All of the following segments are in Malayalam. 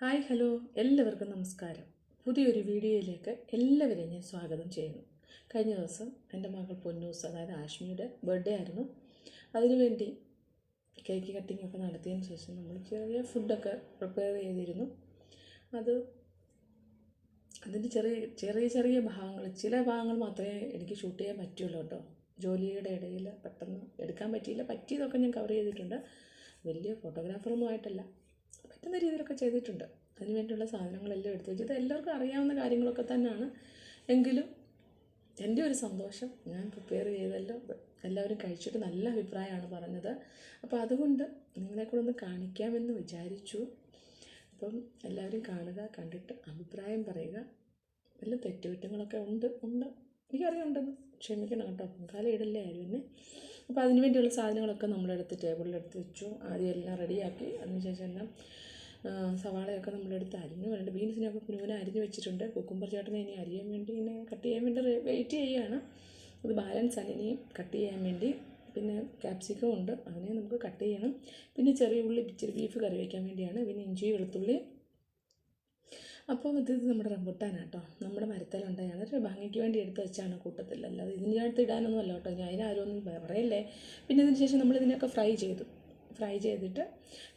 Hi hello. എല്ലാവർക്കും നമസ്കാരം. പുതിയൊരു വീഡിയോയിലേക്ക് എല്ലാവരെയും ഞാൻ സ്വാഗതം ചെയ്യുന്നു. കഴിഞ്ഞ ദിവസം എന്റെ മകൾ പൊന്നൂസ് അതായത് ആഷ്മിയുടെ ബർത്ത്ഡേ ആയിരുന്നു. അതിനുവേണ്ടി കേക്ക് കട്ടിംഗ് ഒക്കെ നടത്തിയതിന് ശേഷം നമ്മൾ ചെറിയ ഫുഡൊക്കെ പ്രിപ്പയർ ചെയ്തിരുന്നു. അത് അതിന്റെ ചെറിയ ചെറിയ ചെറിയ ഭാഗങ്ങൾ ചില ഭാഗങ്ങൾ മാത്രമേ എനിക്ക് ഷൂട്ട് ചെയ്യാൻ പറ്റുള്ളൂ കേട്ടോ. ജോലിയുടെ ഇടയിൽ പെട്ടെന്ന് എടുക്കാൻ പറ്റിയില്ല. പറ്റിയതൊക്കെ ഞാൻ കവർ ചെയ്തിട്ടുണ്ട്. വലിയ ഫോട്ടോഗ്രാഫറൊന്നും ആയിട്ടല്ല. പറ്റുന്ന രീതിയിലൊക്കെ ചെയ്തിട്ടുണ്ട്. അതിന് വേണ്ടിയുള്ള സാധനങ്ങളെല്ലാം എടുത്തു വെച്ചത് എല്ലാവർക്കും അറിയാവുന്ന കാര്യങ്ങളൊക്കെ തന്നെയാണ്. എങ്കിലും എന്റെ ഒരു സന്തോഷം ഞാൻ പ്രിപ്പയർ ചെയ്തല്ലോ. എല്ലാവരും കഴിച്ചിട്ട് നല്ല അഭിപ്രായമാണ് പറഞ്ഞത്. അപ്പോൾ അതുകൊണ്ട് നിങ്ങളെ കൂടെ ഒന്ന് കാണിക്കാമെന്ന് വിചാരിച്ചു. അപ്പം എല്ലാവരും കാണുക കണ്ടിട്ട് അഭിപ്രായം പറയുക. വല്ല തെറ്റുകുറ്റങ്ങളൊക്കെ ഉണ്ട്? ഉണ്ട്. എനിക്കറിയുണ്ടെന്ന് ക്ഷമിക്കണം കേട്ടോ. പൊങ്കാല ഇടല്ലേ ആരും എന്നെ. അപ്പോൾ അതിന് വേണ്ടിയുള്ള സാധനങ്ങളൊക്കെ നമ്മളെടുത്ത് ടേബിളിലെടുത്ത് വെച്ചു. ആദ്യം എല്ലാം റെഡിയാക്കി. അതിനുശേഷം എല്ലാം സവാളയൊക്കെ നമ്മളെടുത്ത് അരിഞ്ഞു. വേണ്ട ബീൻസിനൊക്കെ കുനുകുന അരിഞ്ഞു വെച്ചിട്ടുണ്ട്. കുക്കുംബർ ചേട്ടനെ ഇനി അരിയാൻ വേണ്ടി ഇങ്ങനെ കട്ട് ചെയ്യാൻ വേണ്ടി വെയിറ്റ് ചെയ്യുകയാണ്. ഇത് ബാലൻസ് ഇനി കട്ട് ചെയ്യാൻ വേണ്ടി. പിന്നെ ക്യാപ്സിക്കം ഉണ്ട്. അതിനെ നമുക്ക് കട്ട് ചെയ്യണം. പിന്നെ ചെറിയ ഉള്ളി ഇച്ചിരി ബീഫ് കറി വയ്ക്കാൻ വേണ്ടിയാണ്. പിന്നെ ഇഞ്ചി വെളുത്തുള്ളി അപ്പോൾ ഇത് നമ്മുടെ റംബുട്ടാനാണ് കേട്ടോ. നമ്മുടെ മരത്തിലുണ്ടായാണ്. ഒരു ഭംഗിക്ക് വേണ്ടി എടുത്ത് വെച്ചാണ് കൂട്ടത്തിൽ അല്ലാതെ ഇതിന്റെ അടുത്ത് ഇടാനൊന്നും അല്ല കേട്ടോ. ഞാൻ അതിനാരും ഒന്നും പറയല്ലേ. പിന്നെ അതിന് ശേഷം നമ്മൾ ഇതിനൊക്കെ ഫ്രൈ ചെയ്തു. ഫ്രൈ ചെയ്തിട്ട്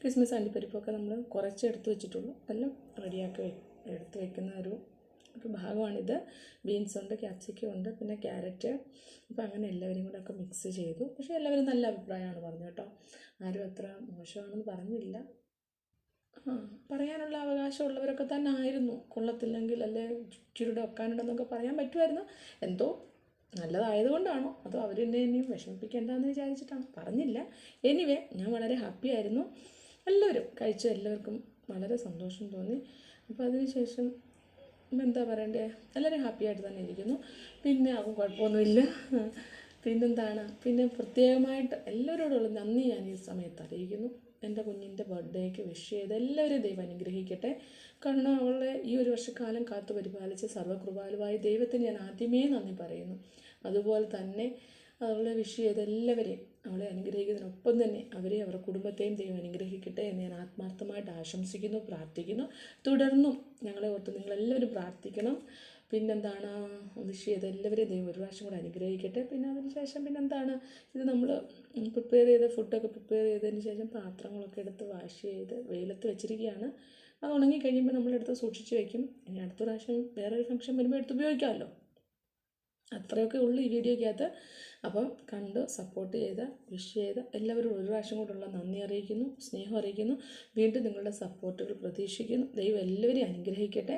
ക്രിസ്മസ് അണ്ടിപ്പരിപ്പൊക്കെ നമ്മൾ കുറച്ച് എടുത്ത് വെച്ചിട്ടുള്ളൂ. എല്ലാം റെഡിയാക്കി എടുത്ത് വെക്കുന്ന ഒരു ഒരു ഭാഗമാണിത്. ബീൻസ് ഉണ്ട് ക്യാപ്സിക്കം ഉണ്ട് പിന്നെ ക്യാരറ്റ്. അപ്പോൾ അങ്ങനെ എല്ലാവരും കൂടെ ഒക്കെ മിക്സ് ചെയ്തു. പക്ഷേ എല്ലാവരും നല്ല അഭിപ്രായമാണ് പറഞ്ഞു കേട്ടോ. ആരും അത്ര മോശമാണെന്ന് പറഞ്ഞില്ല. പറയാനുള്ള അവകാശമുള്ളവരൊക്കെ തന്നെ ആയിരുന്നു കൊള്ളത്തില്ലെങ്കിൽ അല്ലേ ചുരുടെ വെക്കാനുണ്ടെന്നൊക്കെ പറയാൻ പറ്റുമായിരുന്നു. എന്തോ നല്ലതായതുകൊണ്ടാണോ? അതോ അവരെന്നെ ഇനിയും വിഷമിപ്പിക്കേണ്ടെന്ന് വിചാരിച്ചിട്ടാണ്? പറഞ്ഞില്ല. എനിവേ ഞാൻ വളരെ ഹാപ്പി ആയിരുന്നു. എല്ലാവരും കഴിച്ച എല്ലാവർക്കും വളരെ സന്തോഷം തോന്നി. അപ്പോൾ അതിനുശേഷം എന്താ പറയണ്ടേ? എല്ലാവരും ഹാപ്പി ആയിട്ട് തന്നെ ഇരിക്കുന്നു. പിന്നെ അവൻ കുഴപ്പമൊന്നുമില്ല. പിന്നെന്താണ്? പിന്നെ പ്രത്യേകമായിട്ട് എല്ലാവരോടുള്ള നന്ദി ഞാൻ ഈ സമയത്ത് അറിയിക്കുന്നു. എന്റെ കുഞ്ഞിന്റെ ബർത്ത്ഡേക്ക് വിഷ് ചെയ്ത് എല്ലാവരും ദൈവം അനുഗ്രഹിക്കട്ടെ. കാരണം അവളെ ഈ ഒരു വർഷക്കാലം കാത്തു പരിപാലിച്ച സർവകൃപാലുവായ ദൈവത്തിന് ഞാൻ ആദ്യമേ നന്ദി പറയുന്നു. അതുപോലെ തന്നെ അവളെ വിഷ് ചെയ്ത എല്ലാവരെയും അവളെ അനുഗ്രഹിക്കുന്നതിനൊപ്പം തന്നെ അവരെ അവരുടെ കുടുംബത്തെയും ദൈവം അനുഗ്രഹിക്കട്ടെ എന്ന് ഞാൻ ആത്മാർത്ഥമായിട്ട് ആശംസിക്കുന്നു പ്രാർത്ഥിക്കുന്നു. തുടർന്നും ഞങ്ങളെ ഓർത്ത് നിങ്ങളെല്ലാവരും പ്രാർത്ഥിക്കണം. പിന്നെന്താണ് ചെയ്ത എല്ലാവരെയും ദൈവം ഒരു പ്രാവശ്യം കൂടെ അനുഗ്രഹിക്കട്ടെ. പിന്നെ അതിന് ശേഷം പിന്നെന്താണ് ഇത് നമ്മൾ പ്രിപ്പയർ ചെയ്ത ഫുഡൊക്കെ പ്രിപ്പയർ ചെയ്തതിന് ശേഷം പാത്രങ്ങളൊക്കെ എടുത്ത് വാഷ് ചെയ്ത് വെയിലത്ത് വെച്ചിരിക്കുകയാണ്. അത് ഉണങ്ങി കഴിയുമ്പോൾ നമ്മളെടുത്ത് സൂക്ഷിച്ച് വയ്ക്കും ഇനി അടുത്ത പ്രാവശ്യം വേറൊരു ഫംഗ്ഷൻ വരുമ്പോൾ എടുത്ത് ഉപയോഗിക്കാമല്ലോ. അത്രയൊക്കെ ഉള്ളൂ ഈ വീഡിയോയ്ക്കകത്ത് അപ്പം കണ്ട് സപ്പോർട്ട് ചെയ്ത വിഷ് ചെയ്ത എല്ലാവരും ഒരു പ്രാവശ്യം കൂടെയുള്ള നന്ദി അറിയിക്കുന്നു സ്നേഹം അറിയിക്കുന്നു. വീണ്ടും നിങ്ങളുടെ സപ്പോർട്ടുകൾ പ്രതീക്ഷിക്കുന്നു. ദൈവം എല്ലാവരെയും അനുഗ്രഹിക്കട്ടെ.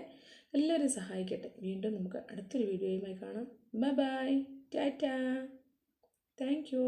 എല്ലാവരെയും സഹായിക്കട്ടെ. വീണ്ടും നമുക്ക് അടുത്തൊരു വീഡിയോയുമായി കാണാം. Bye bye tata thank you